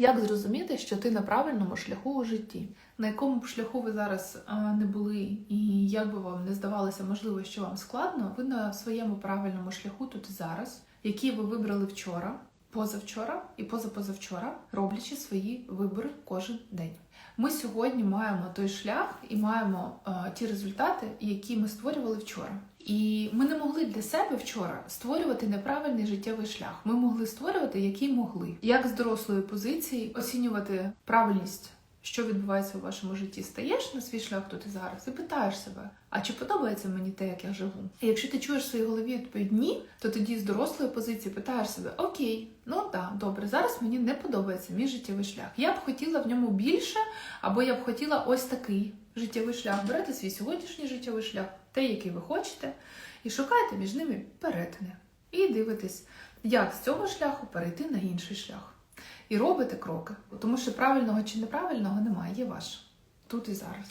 Як зрозуміти, що ти на правильному шляху у житті? На якому б шляху ви зараз не були, і як би вам не здавалося, можливо, що вам складно, ви на своєму правильному шляху тут і зараз, який ви вибрали вчора, позавчора і позапозавчора, роблячи свої вибори кожен день. Ми сьогодні маємо той шлях і маємо е, ті результати, які ми створювали вчора. І ми не могли для себе вчора створювати неправильний життєвий шлях. Ми могли створювати, який могли. Як з дорослої позиції оцінювати правильність, що відбувається у вашому житті, стаєш на свій шлях тут і зараз і питаєш себе, а чи подобається мені те, як я живу? І якщо ти чуєш в своїй голові відповідь ні, то тоді з дорослої позиції питаєш себе: Окей, ну так, добре, зараз мені не подобається мій життєвий шлях. Я б хотіла в ньому більше, або я б хотіла ось такий життєвий шлях. Берете свій сьогоднішній життєвий шлях, той, який ви хочете, і шукаєте між ними перетини. І дивитесь, як з цього шляху перейти на інший шлях. І робите кроки, тому що правильного чи неправильного немає, є ваш тут і зараз.